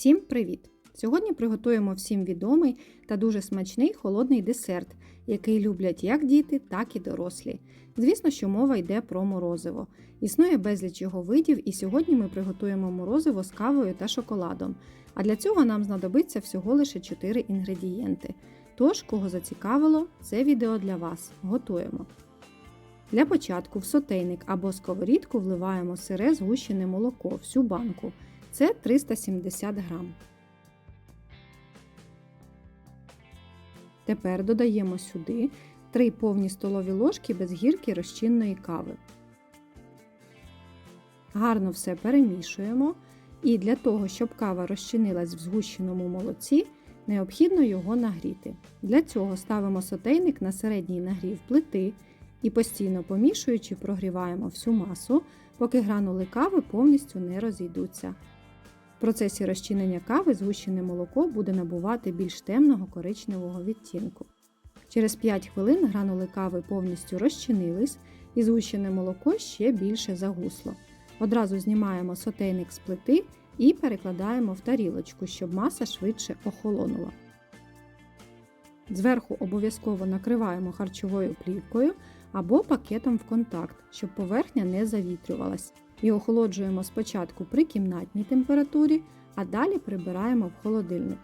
Всім привіт! Сьогодні приготуємо всім відомий та дуже смачний холодний десерт, який люблять як діти, так і дорослі. Звісно, що мова йде про морозиво. Існує безліч його видів, і сьогодні ми приготуємо морозиво з кавою та шоколадом. А для цього нам знадобиться всього лише 4 інгредієнти. Тож, кого зацікавило, це відео для вас. Готуємо. Для початку в сотейник або сковорідку вливаємо сире згущене молоко всю банку. Це 370 грам. Тепер додаємо сюди 3 повні столові ложки без гірки розчинної кави. Гарно все перемішуємо. І для того, щоб кава розчинилась в згущеному молоці, необхідно його нагріти. Для цього ставимо сотейник на середній нагрів плити і постійно помішуючи, прогріваємо всю масу, поки гранули кави повністю не розійдуться. В процесі розчинення кави згущене молоко буде набувати більш темного коричневого відтінку. Через 5 хвилин гранули кави повністю розчинились і згущене молоко ще більше загусло. Одразу знімаємо сотейник з плити і перекладаємо в тарілочку, щоб маса швидше охолонула. Зверху обов'язково накриваємо харчовою плівкою або пакетом в контакт, щоб поверхня не завітрювалась. І охолоджуємо спочатку при кімнатній температурі, а далі прибираємо в холодильник.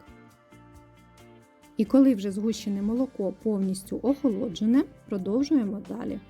І коли вже згущене молоко повністю охолоджене, продовжуємо далі.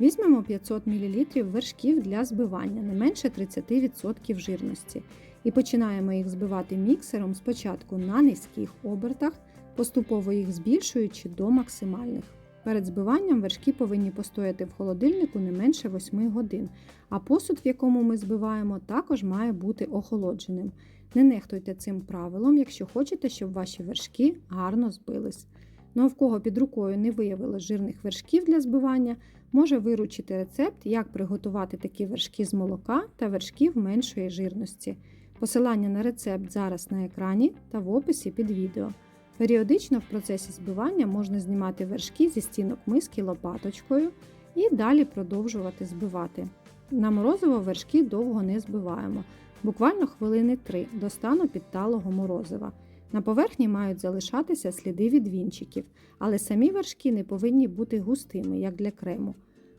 Візьмемо 500 мл вершків для збивання не менше 30% жирності. І починаємо їх збивати міксером спочатку на низьких обертах, поступово їх збільшуючи до максимальних. Перед збиванням вершки повинні постояти в холодильнику не менше 8 годин, а посуд, в якому ми збиваємо, також має бути охолодженим. Не нехтуйте цим правилом, якщо хочете, щоб ваші вершки гарно збились. Ну а в кого під рукою не виявили жирних вершків для збивання, може виручити рецепт, як приготувати такі вершки з молока та вершків меншої жирності. Посилання на рецепт зараз на екрані та в описі під відео. Періодично в процесі збивання можна знімати вершки зі стінок миски лопаточкою і далі продовжувати збивати. На морозиво вершки довго не збиваємо, буквально хвилини 3 до стану підталого морозива. На поверхні мають залишатися сліди від вінчиків, але самі вершки не повинні бути густими, як для крему.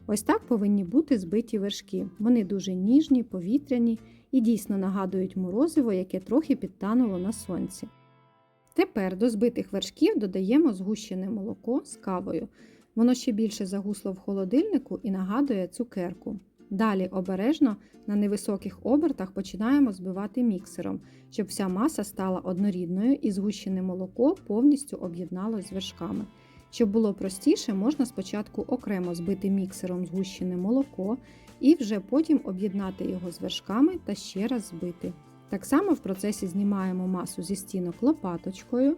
Ось так повинні бути збиті вершки. Вони дуже ніжні, повітряні і дійсно нагадують морозиво, яке трохи підтануло на сонці. Тепер до збитих вершків додаємо згущене молоко з кавою. Воно ще більше загусло в холодильнику і нагадує цукерку. Далі обережно на невисоких обертах починаємо збивати міксером, щоб вся маса стала однорідною і згущене молоко повністю об'єдналось з вершками. Щоб було простіше, можна спочатку окремо збити міксером згущене молоко і вже потім об'єднати його з вершками та ще раз збити. Так само в процесі знімаємо масу зі стінок лопаточкою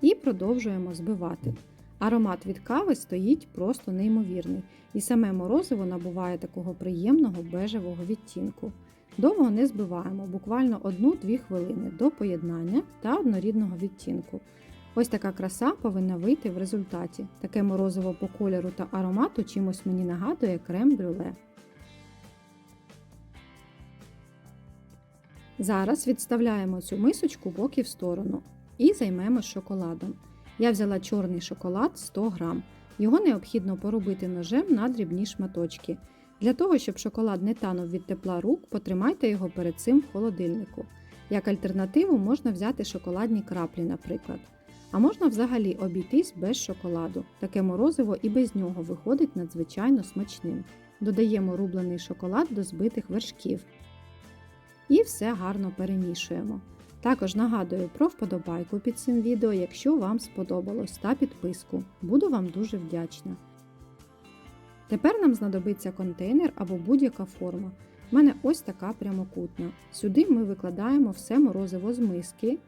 і продовжуємо збивати. Аромат від кави стоїть просто неймовірний, і саме морозиво набуває такого приємного бежевого відтінку. Довго не збиваємо, буквально 1-2 хвилини до поєднання та однорідного відтінку. Ось така краса повинна вийти в результаті. Таке морозиво по кольору та аромату чимось мені нагадує крем-брюле. Зараз відставляємо цю мисочку боки в сторону і займемо шоколадом. Я взяла чорний шоколад 100 г. Його необхідно поробити ножем на дрібні шматочки. Для того, щоб шоколад не танув від тепла рук, потримайте його перед цим в холодильнику. Як альтернативу можна взяти шоколадні краплі, наприклад. А можна взагалі обійтись без шоколаду. Таке морозиво і без нього виходить надзвичайно смачним. Додаємо рублений шоколад до збитих вершків. І все гарно перемішуємо. Також нагадую про вподобайку під цим відео, якщо вам сподобалось, та підписку. Буду вам дуже вдячна. Тепер нам знадобиться контейнер або будь-яка форма. У мене ось така прямокутна. Сюди ми викладаємо все морозиво з миски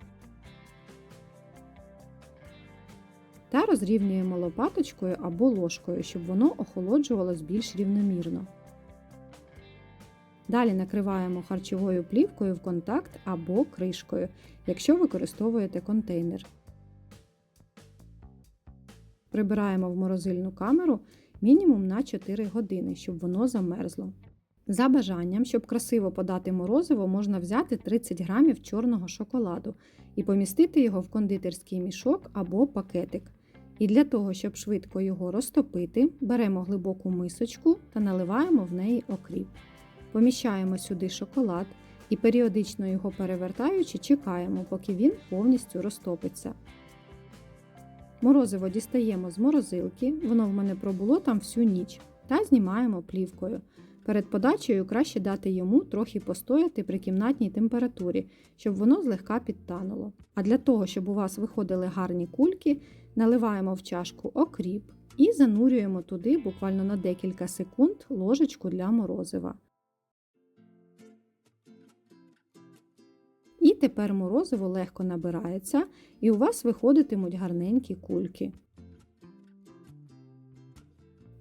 та розрівнюємо лопаточкою або ложкою, щоб воно охолоджувалось більш рівномірно. Далі накриваємо харчовою плівкою в контакт або кришкою, якщо використовуєте контейнер. Прибираємо в морозильну камеру мінімум на 4 години, щоб воно замерзло. За бажанням, щоб красиво подати морозиво, можна взяти 30 грамів чорного шоколаду і помістити його в кондитерський мішок або пакетик. І для того, щоб швидко його розтопити, беремо глибоку мисочку та наливаємо в неї окріп. Поміщаємо сюди шоколад і періодично його перевертаючи, чекаємо, поки він повністю розтопиться. Морозиво дістаємо з морозилки, воно в мене пробуло там всю ніч, та знімаємо плівкою. Перед подачею краще дати йому трохи постояти при кімнатній температурі, щоб воно злегка підтануло. А для того, щоб у вас виходили гарні кульки, наливаємо в чашку окріп і занурюємо туди буквально на декілька секунд ложечку для морозива. Тепер морозиво легко набирається, і у вас виходитимуть гарненькі кульки.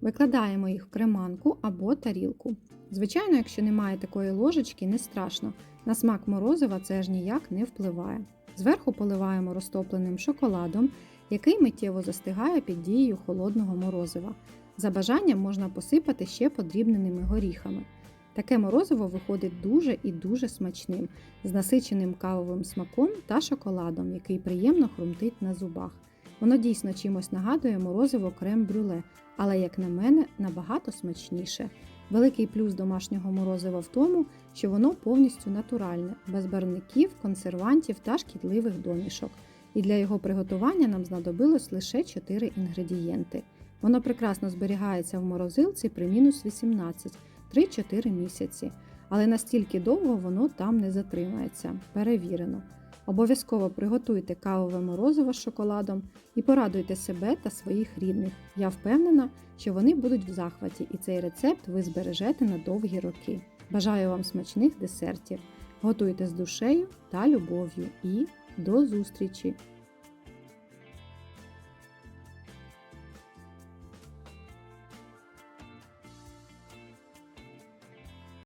Викладаємо їх в креманку або тарілку. Звичайно, якщо немає такої ложечки, не страшно. На смак морозива це аж ніяк не впливає. Зверху поливаємо розтопленим шоколадом, який миттєво застигає під дією холодного морозива. За бажанням можна посипати ще подрібненими горіхами. Таке морозиво виходить дуже і дуже смачним, з насиченим кавовим смаком та шоколадом, який приємно хрумтить на зубах. Воно дійсно чимось нагадує морозиво крем-брюле, але, як на мене, набагато смачніше. Великий плюс домашнього морозива в тому, що воно повністю натуральне, без барвників, консервантів та шкідливих домішок. І для його приготування нам знадобилось лише 4 інгредієнти. Воно прекрасно зберігається в морозилці при мінус 18 3-4 місяці, але настільки довго воно там не затримається. Перевірено. Обов'язково приготуйте кавове морозиво з шоколадом і порадуйте себе та своїх рідних. Я впевнена, що вони будуть в захваті, і цей рецепт ви збережете на довгі роки. Бажаю вам смачних десертів! Готуйте з душею та любов'ю і до зустрічі!